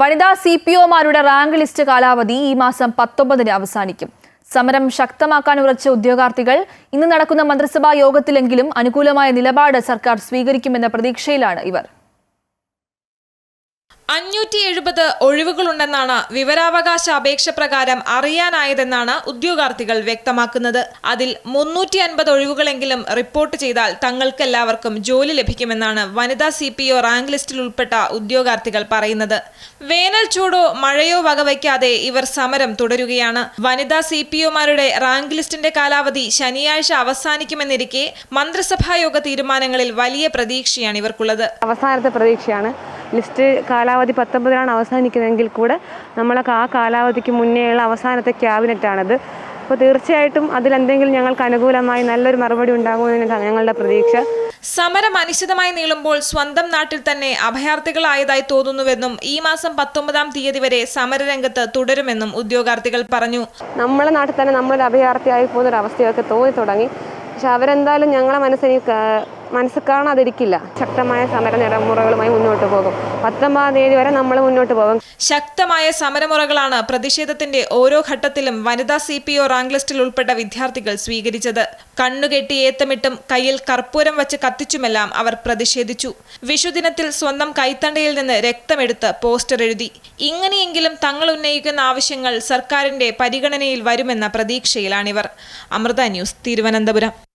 വനിതാ C P ഒമാരുടെ rank list കാലാവധി ഈ മാസം പത്തൊമ്പതിന് അവസാനിക്കും. സമരം ശക്തമാക്കാൻ ഉറച്ച ഉദ്യോഗാർത്ഥികൾ ഇന്ന് നടക്കുന്ന മന്ത്രിസഭാ യോഗത്തിലെങ്കിലും അനുകൂലമായ നിലപാട് സർക്കാർ സ്വീകരിക്കുമെന്ന പ്രതീക്ഷയിലാണ് ഇവർ. അഞ്ഞൂറ്റി എഴുപത് ഒഴിവുകളുണ്ടെന്നാണ് വിവരാവകാശ അപേക്ഷ പ്രകാരം അറിയാനായതെന്നാണ് ഉദ്യോഗാർത്ഥികൾ വ്യക്തമാക്കുന്നത്. അതിൽ മുന്നൂറ്റി അൻപത് ഒഴിവുകളെങ്കിലും റിപ്പോർട്ട് ചെയ്താൽ തങ്ങൾക്കെല്ലാവർക്കും ജോലി ലഭിക്കുമെന്നാണ് വനിതാ സി പി ഒ റാങ്ക് ലിസ്റ്റിൽ ഉൾപ്പെട്ട ഉദ്യോഗാർത്ഥികൾ പറയുന്നത്. വേനൽ ചൂടോ മഴയോ വകവയ്ക്കാതെ ഇവർ സമരം തുടരുകയാണ്. വനിതാ സി പി ഒമാരുടെ റാങ്ക് ലിസ്റ്റിന്റെ കാലാവധി ശനിയാഴ്ച അവസാനിക്കുമെന്നിരിക്കെ മന്ത്രിസഭായോഗ തീരുമാനങ്ങളിൽ വലിയ പ്രതീക്ഷയാണ് ഇവർക്കുള്ളത്. അവസാനത്തെ പ്രതീക്ഷയാണ്. ലിസ്റ്റ് കാലാവധി പത്തൊമ്പതിനാണ് അവസാനിക്കുന്നതെങ്കിൽ കൂടെ നമ്മളൊക്കെ ആ കാലാവധിക്ക് മുന്നേയുള്ള അവസാനത്തെ ക്യാബിനറ്റാണത്. അപ്പോൾ തീർച്ചയായിട്ടും അതിലെന്തെങ്കിലും ഞങ്ങൾക്ക് അനുകൂലമായി നല്ലൊരു മറുപടി ഉണ്ടാകുമെന്നാണ് ഞങ്ങളുടെ പ്രതീക്ഷ. സമരം അനിശ്ചിതമായി നീളുമ്പോൾ സ്വന്തം നാട്ടിൽ തന്നെ അഭയാർത്ഥികളായതായി തോന്നുന്നുവെന്നും ഈ മാസം പത്തൊമ്പതാം തീയതി വരെ സമരരംഗത്ത് തുടരുമെന്നും ഉദ്യോഗാർത്ഥികൾ പറഞ്ഞു. നമ്മളെ നാട്ടിൽ തന്നെ നമ്മളൊരു അഭയാർത്ഥിയായി പോകുന്നൊരു അവസ്ഥയൊക്കെ തോന്നി തുടങ്ങി. പക്ഷെ അവരെന്തായാലും ഞങ്ങളെ മനസ്സിന് മനസ്സ് കാണാതിരിക്കില്ല. ശക്തമായ സമര നിറമുറകളുമായി മുന്നോട്ട് പോകും. പത്തൊമ്പതാം തീയതി വരെ നമ്മൾ മുന്നോട്ട് പോകും. ശക്തമായ സമരമുറകളാണ് പ്രതിഷേധത്തിന്റെ ഓരോ ഘട്ടത്തിലും വനിതാ സി പി ഒ റാങ്ക് ലിസ്റ്റിൽ ഉൾപ്പെട്ട വിദ്യാർത്ഥികൾ സ്വീകരിച്ചത്. കണ്ണുകെട്ടി ഏത്തമിട്ടും കയ്യിൽ കർപ്പൂരം വച്ച് കത്തിച്ചുമെല്ലാം അവർ പ്രതിഷേധിച്ചു. വിഷുദിനത്തിൽ സ്വന്തം കൈത്തണ്ടയിൽ നിന്ന് രക്തമെടുത്ത് പോസ്റ്റർ എഴുതി. ഇങ്ങനെയെങ്കിലും തങ്ങൾ ഉന്നയിക്കുന്ന ആവശ്യങ്ങൾ സർക്കാരിന്റെ പരിഗണനയിൽ വരുമെന്ന പ്രതീക്ഷയിലാണിവർ. അമൃത ന്യൂസ് തിരുവനന്തപുരം.